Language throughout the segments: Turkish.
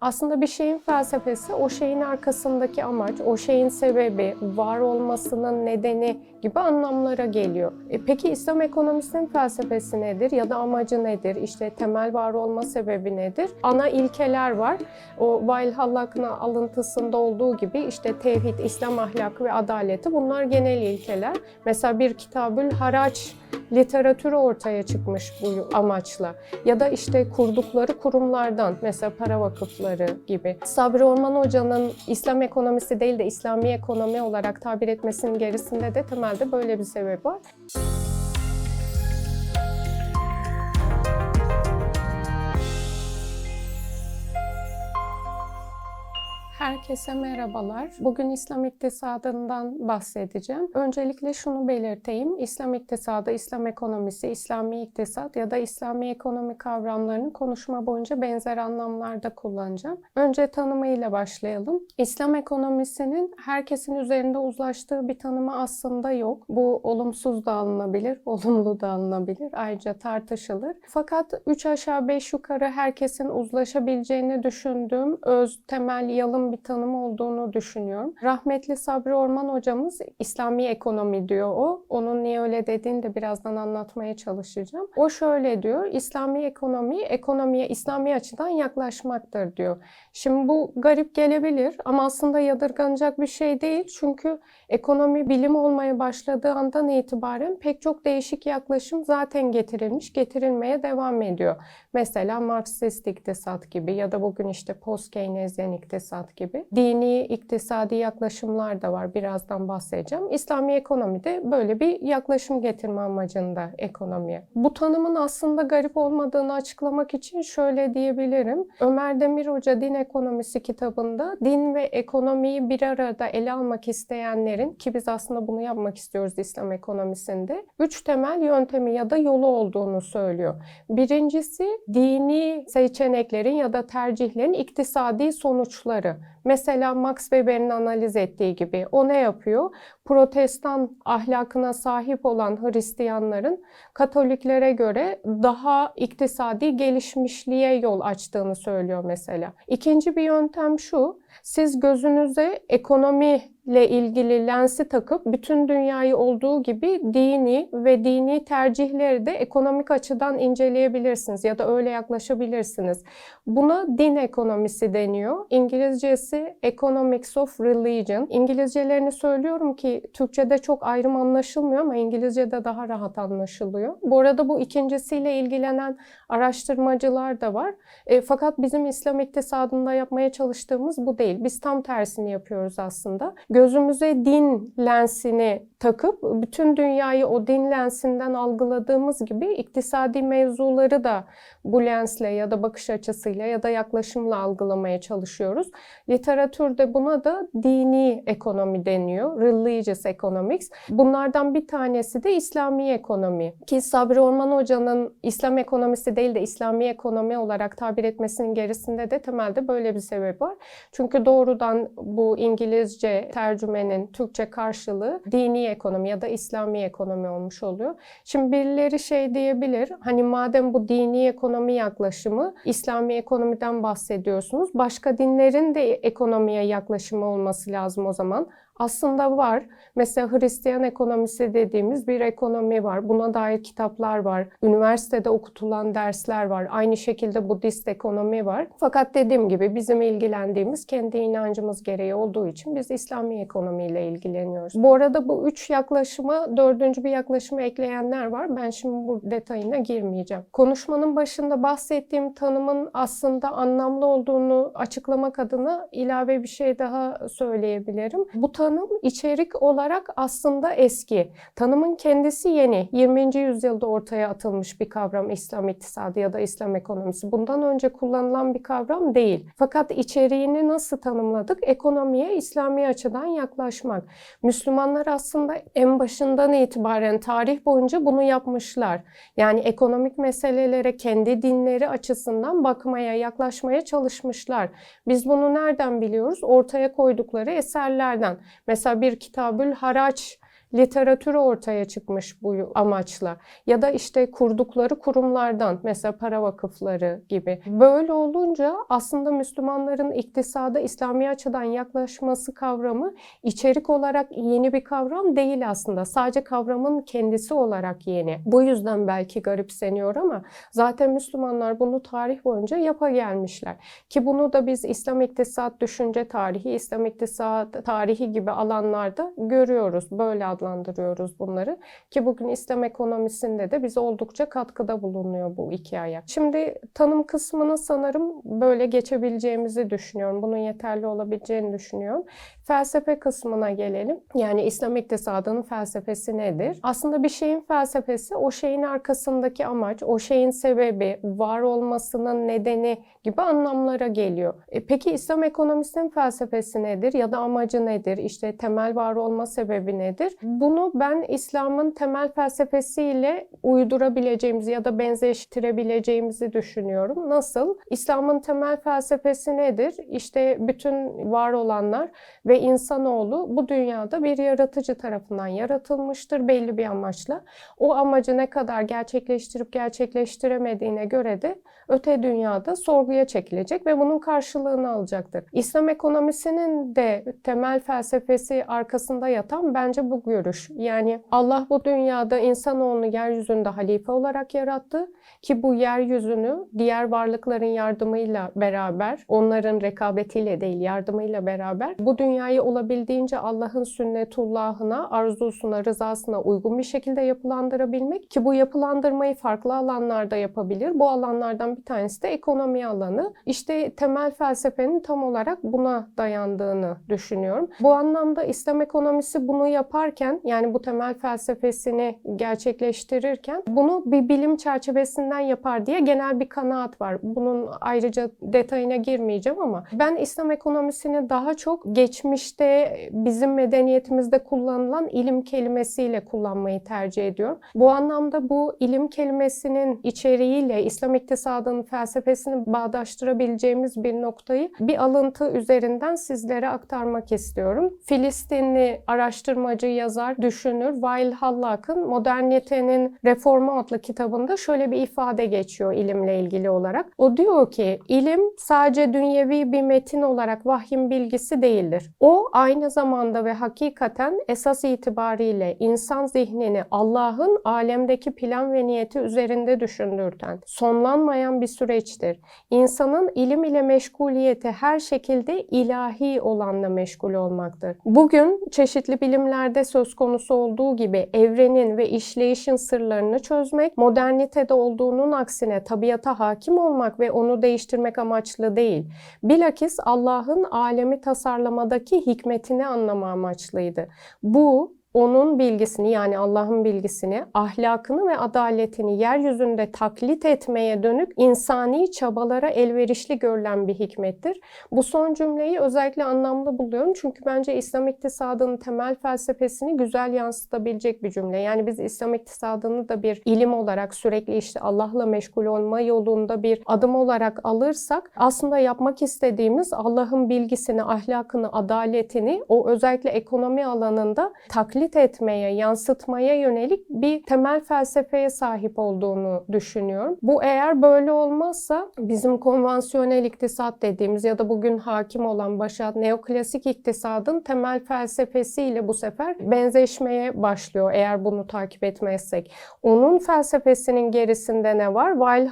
Aslında bir şeyin felsefesi o şeyin arkasındaki amaç, o şeyin sebebi, var olmasının nedeni gibi anlamlara geliyor. E peki İslam ekonomisinin felsefesi nedir ya da amacı nedir? İşte temel var olma sebebi nedir? Ana ilkeler var. O Vail Hallak'ın alıntısında olduğu gibi işte tevhid, İslam ahlakı ve adaleti bunlar genel ilkeler. Mesela bir Kitabül Haraç literatürü ortaya çıkmış bu amaçla. Ya da işte kurdukları kurumlardan mesela para vakıfları gibi. Sabri Orman Hoca'nın İslam ekonomisi değil de İslami ekonomi olarak tabir etmesinin gerisinde de temelde böyle bir sebep var. Herkese merhabalar. Bugün İslam iktisadından bahsedeceğim. Öncelikle şunu belirteyim. İslam iktisadı, İslam ekonomisi, İslami iktisat ya da İslami ekonomi kavramlarını konuşma boyunca benzer anlamlarda kullanacağım. Önce tanımıyla başlayalım. İslam ekonomisinin herkesin üzerinde uzlaştığı bir tanımı aslında yok. Bu olumsuz da alınabilir, olumlu da alınabilir. Ayrıca tartışılır. Fakat 3 aşağı 5 yukarı herkesin uzlaşabileceğini düşündüğüm öz, temel, yalın bir tanım olduğunu düşünüyorum. Rahmetli Sabri Orman hocamız İslami ekonomi diyor o. Onun niye öyle dediğini de birazdan anlatmaya çalışacağım. O şöyle diyor. İslami ekonomi ekonomiye İslami açıdan yaklaşmaktır diyor. Şimdi bu garip gelebilir ama aslında yadırganacak bir şey değil. Çünkü ekonomi bilim olmaya başladığı andan itibaren pek çok değişik yaklaşım zaten getirilmiş, getirilmeye devam ediyor. Mesela Marksist iktisat gibi ya da bugün işte post-Keynesyen iktisat gibi dini iktisadi yaklaşımlar da var. Birazdan bahsedeceğim. İslami ekonomide böyle bir yaklaşım getirme amacında ekonomiye. Bu tanımın aslında garip olmadığını açıklamak için şöyle diyebilirim. Ömer Demir Hoca Din Ekonomisi kitabında din ve ekonomiyi bir arada ele almak isteyenlerin ki biz aslında bunu yapmak istiyoruz İslam ekonomisinde üç temel yöntemi ya da yolu olduğunu söylüyor. Birincisi dini seçeneklerin ya da tercihlerin iktisadi sonuçları. Mesela Max Weber'in analiz ettiği gibi o ne yapıyor? Protestan ahlakına sahip olan Hristiyanların Katoliklere göre daha iktisadi gelişmişliğe yol açtığını söylüyor mesela. İkinci bir yöntem şu. Siz gözünüze ekonomi ile ilgili lensi takıp bütün dünyayı olduğu gibi dini ve dini tercihleri de ekonomik açıdan inceleyebilirsiniz ya da öyle yaklaşabilirsiniz. Buna din ekonomisi deniyor. İngilizcesi Economics of Religion. İngilizcelerini söylüyorum ki Türkçe'de çok ayrım anlaşılmıyor ama İngilizce'de daha rahat anlaşılıyor. Bu arada bu ikincisiyle ilgilenen araştırmacılar da var. E, fakat bizim İslam iktisadında yapmaya çalıştığımız bu değil. Biz tam tersini yapıyoruz aslında. Gözümüze din lensini takıp bütün dünyayı o din lensinden algıladığımız gibi iktisadi mevzuları da bu lensle ya da bakış açısıyla ya da yaklaşımla algılamaya çalışıyoruz. Literatürde buna da dini ekonomi deniyor. Religious economics. Bunlardan bir tanesi de İslami ekonomi. Ki Sabri Orman Hoca'nın İslam ekonomisi değil de İslami ekonomi olarak tabir etmesinin gerisinde de temelde böyle bir sebep var. Çünkü doğrudan bu İngilizce tercümenin Türkçe karşılığı dini ekonomi ya da İslami ekonomi olmuş oluyor. Şimdi birileri şey diyebilir. Hani madem bu dini ekonomi yaklaşımı İslami ekonomiden bahsediyorsunuz. Başka dinlerin de ekonomiye yaklaşımı olması lazım o zaman. Aslında var. Mesela Hristiyan ekonomisi dediğimiz bir ekonomi var. Buna dair kitaplar var. Üniversitede okutulan dersler var. Aynı şekilde Budist ekonomi var. Fakat dediğim gibi bizim ilgilendiğimiz kendi inancımız gereği olduğu için biz İslami ekonomiyle ilgileniyoruz. Bu arada bu üç yaklaşıma dördüncü bir yaklaşımı ekleyenler var. Ben şimdi bu detayına girmeyeceğim. Konuşmanın başında bahsettiğim tanımın aslında anlamlı olduğunu açıklamak adına ilave bir şey daha söyleyebilirim. Bu tanım tanım içerik olarak aslında eski. Tanımın kendisi yeni. 20. yüzyılda ortaya atılmış bir kavram İslam iktisadı ya da İslam ekonomisi. Bundan önce kullanılan bir kavram değil. Fakat içeriğini nasıl tanımladık? Ekonomiye İslami açıdan yaklaşmak. Müslümanlar aslında en başından itibaren tarih boyunca bunu yapmışlar. Yani ekonomik meselelere kendi dinleri açısından bakmaya, yaklaşmaya çalışmışlar. Biz bunu nereden biliyoruz? Ortaya koydukları eserlerden. Mesela bir Kitabül Haraç literatürü ortaya çıkmış bu amaçla ya da işte kurdukları kurumlardan mesela para vakıfları gibi. Böyle olunca aslında Müslümanların iktisada İslami açıdan yaklaşması kavramı içerik olarak yeni bir kavram değil aslında. Sadece kavramın kendisi olarak yeni. Bu yüzden belki garipseniyor ama zaten Müslümanlar bunu tarih boyunca yapa gelmişler. Ki bunu da biz İslam iktisat düşünce tarihi, İslam iktisat tarihi gibi alanlarda görüyoruz. Böyle adlandırıyoruz bunları. Ki bugün İslam ekonomisinde de bize oldukça katkıda bulunuyor bu iki ayak. Şimdi tanım kısmını sanırım böyle geçebileceğimizi düşünüyorum. Bunun yeterli olabileceğini düşünüyorum. Felsefe kısmına gelelim. Yani İslam iktisadının felsefesi nedir? Aslında bir şeyin felsefesi o şeyin arkasındaki amaç, o şeyin sebebi, var olmasının nedeni gibi anlamlara geliyor. E peki İslam ekonomisinin felsefesi nedir ya da amacı nedir? İşte temel var olma sebebi nedir? Bunu ben İslam'ın temel felsefesiyle uydurabileceğimizi ya da benzeştirebileceğimizi düşünüyorum. Nasıl? İslam'ın temel felsefesi nedir? İşte bütün var olanlar ve insanoğlu bu dünyada bir yaratıcı tarafından yaratılmıştır belli bir amaçla. O amacı ne kadar gerçekleştirip gerçekleştiremediğine göre de öte dünyada sorguya çekilecek ve bunun karşılığını alacaktır. İslam ekonomisinin de temel felsefesi arkasında yatan bence bu görüş. Yani Allah bu dünyada insanoğlunu yeryüzünde halife olarak yarattı ki bu yeryüzünü diğer varlıkların yardımıyla beraber, onların rekabetiyle değil yardımıyla beraber bu dünyayı olabildiğince Allah'ın sünnetullahına, arzusuna, rızasına uygun bir şekilde yapılandırabilmek ki bu yapılandırmayı farklı alanlarda yapabilir. Bu alanlardan bir tanesi de ekonomi alanı. İşte temel felsefenin tam olarak buna dayandığını düşünüyorum. Bu anlamda İslam ekonomisi bunu yaparken yani bu temel felsefesini gerçekleştirirken bunu bir bilim çerçevesinden yapar diye genel bir kanaat var. Bunun ayrıca detayına girmeyeceğim ama ben İslam ekonomisini daha çok geçmişte bizim medeniyetimizde kullanılan ilim kelimesiyle kullanmayı tercih ediyorum. Bu anlamda bu ilim kelimesinin içeriğiyle İslam iktisadının felsefesini bağdaştırabileceğimiz bir noktayı bir alıntı üzerinden sizlere aktarmak istiyorum. Filistinli araştırmacı, yazar, düşünür Vail Hallak'ın Modernitenin Reformu adlı kitabında şöyle bir ifade geçiyor ilimle ilgili olarak. O diyor ki ilim sadece dünyevi bir metin olarak vahyin bilgisi değildir. O aynı zamanda ve hakikaten esas itibariyle insan zihnini Allah'ın alemdeki plan ve niyeti üzerinde düşündürten, sonlanmayan bir süreçtir. İnsanın ilim ile meşguliyeti her şekilde ilahi olanla meşgul olmaktır. Bugün çeşitli bilimlerde söz konusu olduğu gibi evrenin ve işleyişin sırlarını çözmek, modernitede olduğunun aksine tabiata hakim olmak ve onu değiştirmek amaçlı değil. Bilakis Allah'ın alemi tasarlamadaki hikmetini anlama amaçlıydı. Bu onun bilgisini yani Allah'ın bilgisini, ahlakını ve adaletini yeryüzünde taklit etmeye dönük insani çabalara elverişli görülen bir hikmettir. Bu son cümleyi özellikle anlamlı buluyorum çünkü bence İslam iktisadının temel felsefesini güzel yansıtabilecek bir cümle. Yani biz İslam iktisadını da bir ilim olarak sürekli işte Allah'la meşgul olma yolunda bir adım olarak alırsak aslında yapmak istediğimiz Allah'ın bilgisini, ahlakını, adaletini o özellikle ekonomi alanında taklit taklit etmeye, yansıtmaya yönelik bir temel felsefeye sahip olduğunu düşünüyorum. Bu eğer böyle olmazsa bizim konvansiyonel iktisat dediğimiz ya da bugün hakim olan başat neoklasik iktisadın temel felsefesiyle bu sefer benzeşmeye başlıyor eğer bunu takip etmezsek. Onun felsefesinin gerisinde ne var? Weil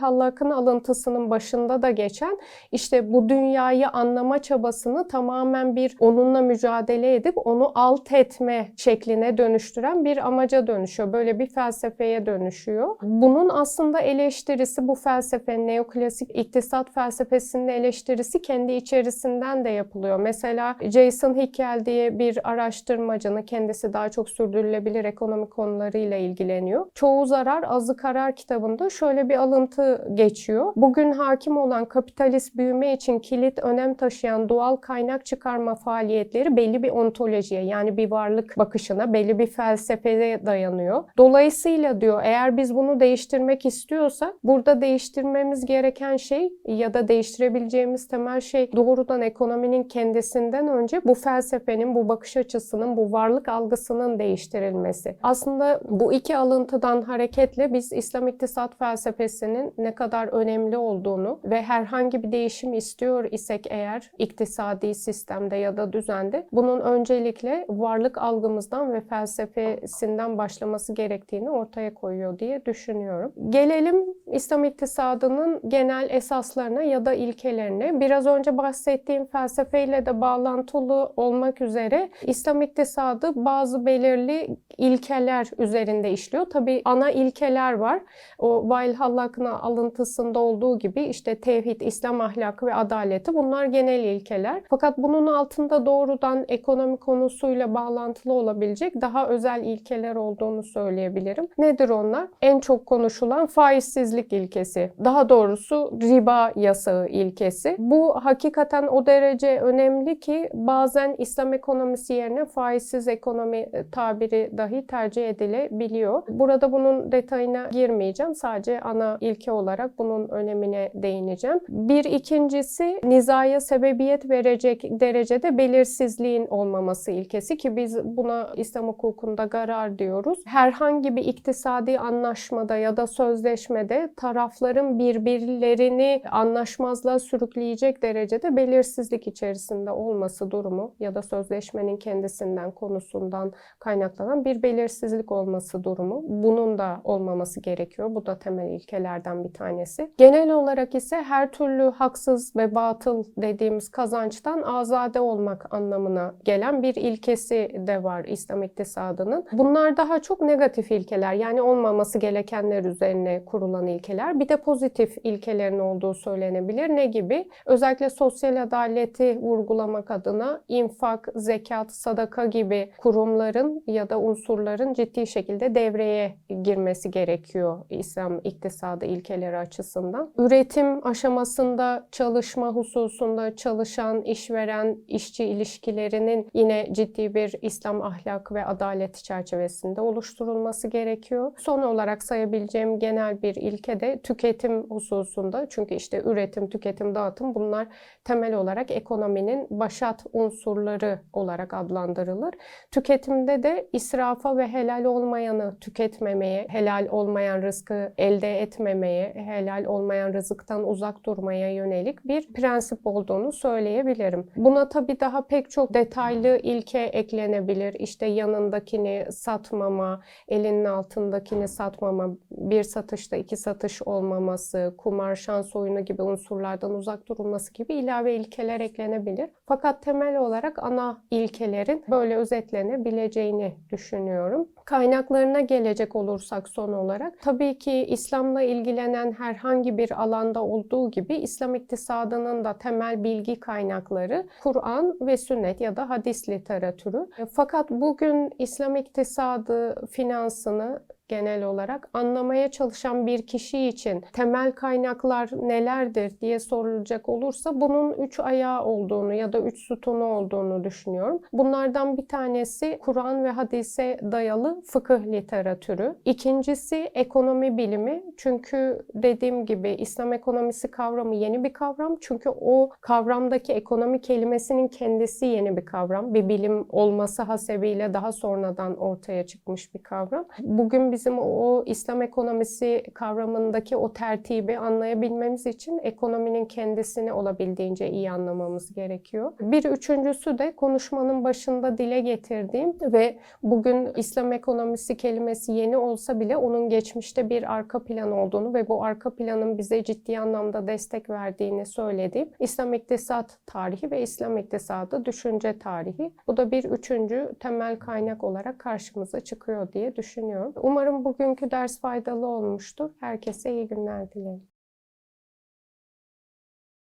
alıntısının başında da geçen işte bu dünyayı anlama çabasını tamamen bir onunla mücadele edip onu alt etme şeklinde şekline dönüştüren bir amaca dönüşüyor. Böyle bir felsefeye dönüşüyor. Bunun aslında eleştirisi bu felsefe, neoklasik iktisat felsefesinin eleştirisi kendi içerisinden de yapılıyor. Mesela Jason Hickel diye bir araştırmacının kendisi daha çok sürdürülebilir ekonomi konularıyla ilgileniyor. Çoğu zarar azı karar kitabında şöyle bir alıntı geçiyor. Bugün hakim olan kapitalist büyüme için kilit önem taşıyan doğal kaynak çıkarma faaliyetleri belli bir ontolojiye yani bir varlık bakışına Belli bir felsefeye dayanıyor. Dolayısıyla diyor eğer biz bunu değiştirmek istiyorsak burada değiştirmemiz gereken şey ya da değiştirebileceğimiz temel şey doğrudan ekonominin kendisinden önce bu felsefenin, bu bakış açısının, bu varlık algısının değiştirilmesi. Aslında bu iki alıntıdan hareketle biz İslam iktisat felsefesinin ne kadar önemli olduğunu ve herhangi bir değişim istiyor isek eğer iktisadi sistemde ya da düzende bunun öncelikle varlık algımızdan ve felsefesinden başlaması gerektiğini ortaya koyuyor diye düşünüyorum. Gelelim İslam iktisadının genel esaslarına ya da ilkelerine. Biraz önce bahsettiğim felsefeyle de bağlantılı olmak üzere İslam iktisadı bazı belirli ilkeler üzerinde işliyor. Tabii ana ilkeler var. O Vail Hallak'ın alıntısında olduğu gibi işte tevhid, İslam ahlakı ve adaleti bunlar genel ilkeler. Fakat bunun altında doğrudan ekonomi konusuyla bağlantılı olabilecek daha özel ilkeler olduğunu söyleyebilirim. Nedir onlar? En çok konuşulan faizsizlik ilkesi. Daha doğrusu riba yasağı ilkesi. Bu hakikaten o derece önemli ki bazen İslam ekonomisi yerine faizsiz ekonomi e, tabiri dahi tercih edilebiliyor. Burada bunun detayına girmeyeceğim. Sadece ana ilke olarak bunun önemine değineceğim. Bir ikincisi nizaya sebebiyet verecek derecede belirsizliğin olmaması ilkesi ki biz buna İslam hukukunda garar diyoruz. Herhangi bir iktisadi anlaşmada ya da sözleşmede tarafların birbirlerini anlaşmazlığa sürükleyecek derecede belirsizlik içerisinde olması durumu ya da sözleşmenin kendisinden konusundan kaynaklanan bir belirsizlik olması durumu. Bunun da olmaması gerekiyor. Bu da temel ilkelerden bir tanesi. Genel olarak ise her türlü haksız ve batıl dediğimiz kazançtan azade olmak anlamına gelen bir ilkesi de var İslam iktisadının. Bunlar daha çok negatif ilkeler yani olmaması gerekenler üzerine kurulan ilkeler. Bir de pozitif ilkelerin olduğu söylenebilir. Ne gibi? Özellikle sosyal adaleti vurgulamak adına infak, zekat, sadaka gibi kurumların ya da unsurların ciddi şekilde devreye girmesi gerekiyor İslam iktisadı ilkeleri açısından. Üretim aşamasında çalışma hususunda çalışan, işveren, işçi ilişkilerinin yine ciddi bir İslam ahlak adalet çerçevesinde oluşturulması gerekiyor. Son olarak sayabileceğim genel bir ilke de tüketim hususunda. Çünkü işte üretim, tüketim, dağıtım bunlar temel olarak ekonominin başat unsurları olarak adlandırılır. Tüketimde de israfa ve helal olmayanı tüketmemeye, helal olmayan rızkı elde etmemeye, helal olmayan rızıktan uzak durmaya yönelik bir prensip olduğunu söyleyebilirim. Buna tabii daha pek çok detaylı ilke eklenebilir. İşte yanındakini satmama, elinin altındakini satmama, bir satışta iki satış olmaması, kumar, şans oyunu gibi unsurlardan uzak durulması gibi ilave ilkeler eklenebilir. Fakat temel olarak ana ilkelerin böyle özetlenebileceğini düşünüyorum. Kaynaklarına gelecek olursak son olarak tabii ki İslam'la ilgilenen herhangi bir alanda olduğu gibi İslam iktisadının da temel bilgi kaynakları Kur'an ve sünnet ya da hadis literatürü. Fakat bugün İslam iktisadı finansını genel olarak anlamaya çalışan bir kişi için temel kaynaklar nelerdir diye sorulacak olursa bunun üç ayağı olduğunu ya da üç sütunu olduğunu düşünüyorum. Bunlardan bir tanesi Kur'an ve hadise dayalı fıkıh literatürü. İkincisi ekonomi bilimi. Çünkü dediğim gibi İslam ekonomisi kavramı yeni bir kavram. Çünkü o kavramdaki ekonomi kelimesinin kendisi yeni bir kavram. Bir bilim olması hasebiyle daha sonradan ortaya çıkmış bir kavram. Bugün bizim o İslam ekonomisi kavramındaki o tertibi anlayabilmemiz için ekonominin kendisini olabildiğince iyi anlamamız gerekiyor. Bir üçüncüsü de konuşmanın başında dile getirdiğim ve bugün İslam ekonomisi kelimesi yeni olsa bile onun geçmişte bir arka plan olduğunu ve bu arka planın bize ciddi anlamda destek verdiğini söylediğim İslam iktisat tarihi ve İslam iktisadı düşünce tarihi. Bu da bir üçüncü temel kaynak olarak karşımıza çıkıyor diye düşünüyorum. Umarım bugünkü ders faydalı olmuştur. Herkese iyi günler dilerim.